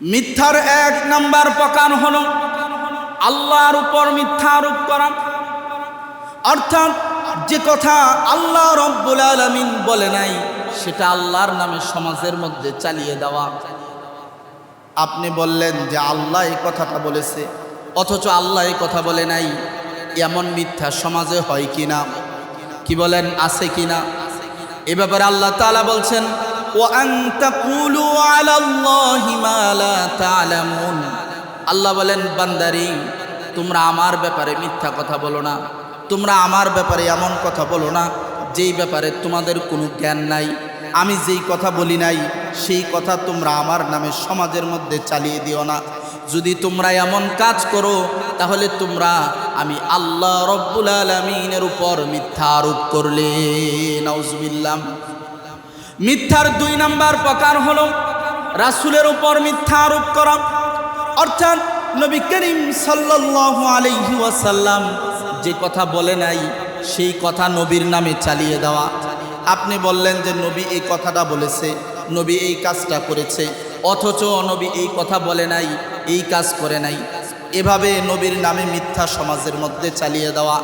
মিথ্যার এক নাম্বার প্রকার হল আল্লাহর উপর মিথ্যা আরোপ করা। অর্থাৎ যে কথা আল্লাহ রব্বুল আলমিন বলে নাই, সেটা আল্লাহর নামে সমাজের মধ্যে চালিয়ে দেওয়া। আপনি বললেন যে আল্লাহ এই কথাটা বলেছে, অথচ আল্লাহ এই কথা বলে নাই। এমন মিথ্যা সমাজে হয় কি না কি বলেন, আছে কি না এ ব্যাপারে আল্লাহ তাআলা বলছেন ও আনতাকুলু আলাল্লাহি মা লা তা'লামুন। আল্লাহ বলেন, বান্দারি, তোমরা আমার ব্যাপারে মিথ্যা কথা বলো না। তোমরা আমার ব্যাপারে এমন কথা বলো না, যেই ব্যাপারে তোমাদের কোনো জ্ঞান নাই। আমি যেই কথা বলি নাই, সেই কথা তোমরা আমার নামে সমাজের মধ্যে চালিয়ে দিও না। যদি তোমরা এমন কাজ করো, তাহলে তোমরা, আমি আল্লাহ রব্বুল আলমিনের উপর মিথ্যা আরোপ করলে। নাউজবিল্লাম মিথ্যার দুই নাম্বার প্রকার হলো রাসুলের উপর মিথ্যা আরোপ করা। অর্থাৎ নবী করিম সাল্লাল্লাহু আলাইহি ওয়াসাল্লাম যে কথা বলে নাই, সেই কথা নবীর নামে চালিয়ে দেওয়া। আপনি বললেন যে নবী এই কথাটা বলেছে, নবী এই কাজটা করেছে, অথচ নবী এই কথা বলে নাই, এই কাজ করে নাই। এভাবে নবীর নামে মিথ্যা সমাজের মধ্যে চালিয়ে দেওয়া,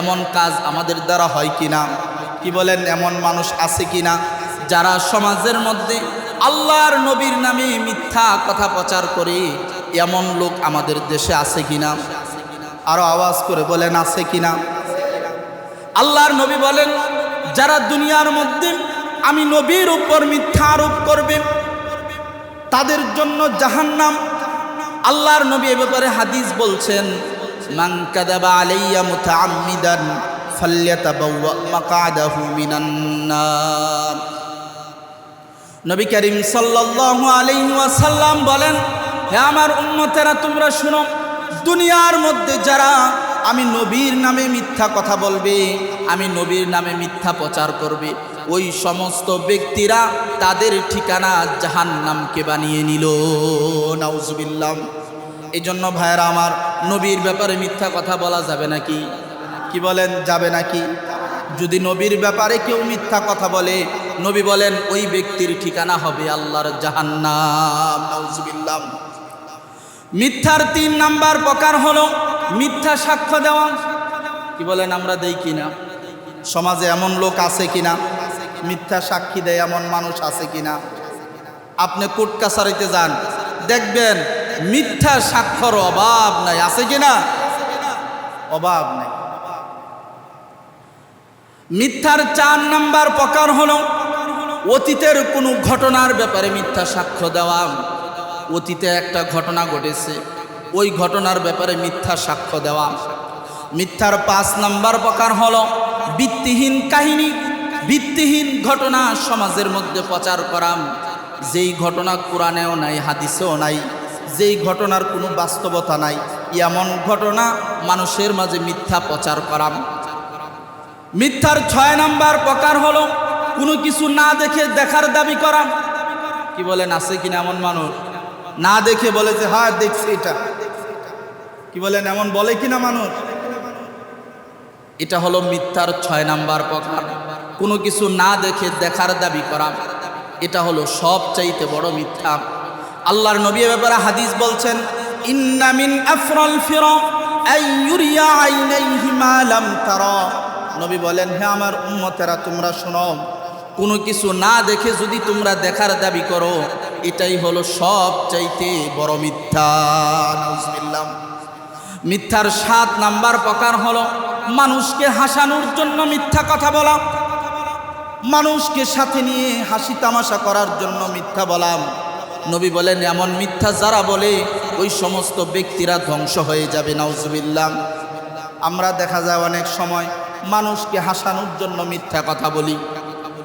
এমন কাজ আমাদের দ্বারা হয় কি না কি বলেন, এমন মানুষ আছে কি না যারা সমাজের মধ্যে আল্লাহর নবীর নামে মিথ্যা কথা প্রচার করে, এমন লোক আমাদের দেশে আছে কিনা? আরও আওয়াজ করে বলেন, আছে কিনা? আল্লাহর নবী বলেন, যারা দুনিয়ার মধ্যে আমি নবীর উপর মিথ্যা আরোপ করবে, তাদের জন্য জাহান্নাম। আল্লাহর নবী এ ব্যাপারে হাদিস বলছেন নার নবী করিম সাল্লাল্লাহু আলাইহি ওয়াসাল্লাম বলেন, হে আমার উম্মতেরা, তোমরা শুনো, দুনিয়ার মধ্যে যারা আমি নবীর নামে মিথ্যা কথা বলবে, আমি নবীর নামে মিথ্যা প্রচার করবে, ওই সমস্ত ব্যক্তিরা তাদের ঠিকানা জাহান্নামকে বানিয়ে নিল। নাউজুবিল্লাহ। এই জন্য ভাইয়েরা, আমার নবীর ব্যাপারে মিথ্যা কথা বলা যাবে নাকি? কি বলেন, যাবে নাকি? যদি নবীর ব্যাপারে কেউ মিথ্যা কথা বলে নবী বলেন, ওই ব্যক্তির ঠিকানা হবে আল্লাহর জাহান্নাম। মিথ্যার তিন নাম্বার প্রকার হলো মিথ্যা সাক্ষ্য দেওয়া। কি বলেন আমরা দেই কিনা? সমাজে এমন লোক আছে কিনা? মিথ্যা সাক্ষী দেয় এমন মানুষ আছে কিনা? আপনি কোর্ট কাছারিতে যান, দেখবেন মিথ্যা সাক্ষর অভাব নাই। আছে কিনা? অভাব নাই। মিথ্যার চার নাম্বার প্রকার হলো অতীতের কোনো ঘটনার ব্যাপারে মিথ্যা সাক্ষ্য দেওয়া। অতীতে একটা ঘটনা ঘটেছে, ওই ঘটনার ব্যাপারে মিথ্যা সাক্ষ্য দেওয়া। মিথ্যার পাঁচ নাম্বার প্রকার হলো, ভিত্তিহীন কাহিনী, ভিত্তিহীন ঘটনা সমাজের মধ্যে প্রচার করা। যেই ঘটনা কোরআনেও নাই, হাদিসেও নাই, যেই ঘটনার কোনো বাস্তবতা নাই, এমন ঘটনা মানুষের মাঝে মিথ্যা প্রচার করা। মিথ্যার ছয় নাম্বার প্রকার হলো কোনো কিছু না দেখে দেখার দাবি করা। কি বলেন, আছে কিনা এমন মানুষ? না দেখে বলে যে হ্যাঁ দেখছি এটা। কি বলেন, এমন বলে কিনা মানুষ? এটা হলো মিথ্যার ছয় নাম্বার প্রকার কোনো কিছু না দেখে দেখার দাবি করা, এটা হলো সব চাইতে বড় মিথ্যা। আল্লাহর নবী ব্যাপারে হাদিস বলছেন ইন্নামিন আফরল ফিরা নবী বলেন, হে আমার উম্মতেরা, তোমরা শোনো কোনো কিছু না দেখে যদি তোমরা দেখার দাবি করো, এটাই হলো সব চাইতে বড় মিথ্যা। মিথ্যার সাত নাম্বার প্রকার হলো, মানুষকে হাসানোর জন্য মিথ্যা কথা বলা। মানুষকে সাথে নিয়ে হাসি তামাশা করার জন্য মিথ্যা বলাম নবী বলেন, এমন মিথ্যা যারা বলে, ওই সমস্ত ব্যক্তিরা ধ্বংস হয়ে যাবে। নাউজুবিল্লাহ। আমরা দেখা যায় অনেক সময় মানুষকে হাসানোর জন্য মিথ্যা কথা বলি।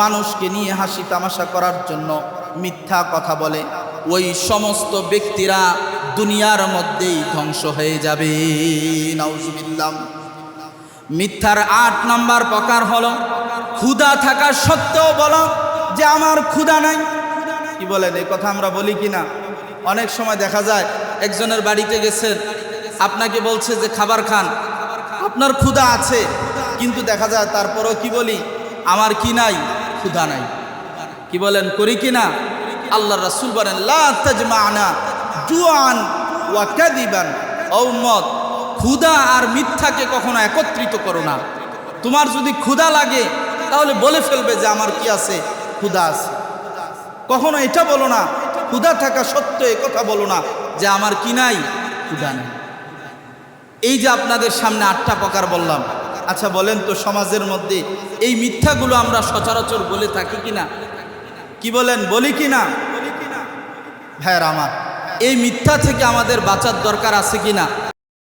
মানুষকে নিয়ে হাসি তামাশা করার জন্য মিথ্যা কথা বলে, ওই সমস্ত ব্যক্তিরা দুনিয়ার মধ্যেই ধ্বংস হয়ে যাবে। নাউজুবিল্লাহ। মিথ্যার আট নাম্বার প্রকার হলো, ক্ষুধা থাকা সত্ত্বেও বলো যে আমার ক্ষুধা নাই। কি বলেন এই কথা আমরা বলি কি না অনেক সময় দেখা যায়, একজনের বাড়িতে গেছেন, আপনাকে বলছে যে খাবার খান, আপনার ক্ষুধা আছে, কিন্তু দেখা যায় তারপরেও কি বলি, আমার কি নাই? ক্ষুধা নাই। কি বলেন, করি কি না? আল্লাহ রাসূল বলেন, লা তাজমা'না জুআন ওয়া কাদিবান ও উম্মত, ক্ষুধা আর মিথ্যাকে কখনো একত্রিত করো না। তোমার যদি ক্ষুধা লাগে, তাহলে বলে ফেলবে যে আমার কি আছে? ক্ষুধা আছে। কখনো এটা বলো না, ক্ষুধা থাকা এ কথা বলো না যে আমার কি নাই? ক্ষুধা নেই। এই যে আপনাদের সামনে আটটা প্রকার বললাম আচ্ছা বলেন তো সমাজের মধ্যে এই মিথ্যাগুলো আমরা সচরাচর বলে থাকি কি না কি বলেন? বলি কি না হ্যাঁ আমার। এই মিথ্যা থেকে আমাদের বাঁচার দরকার আছে কি না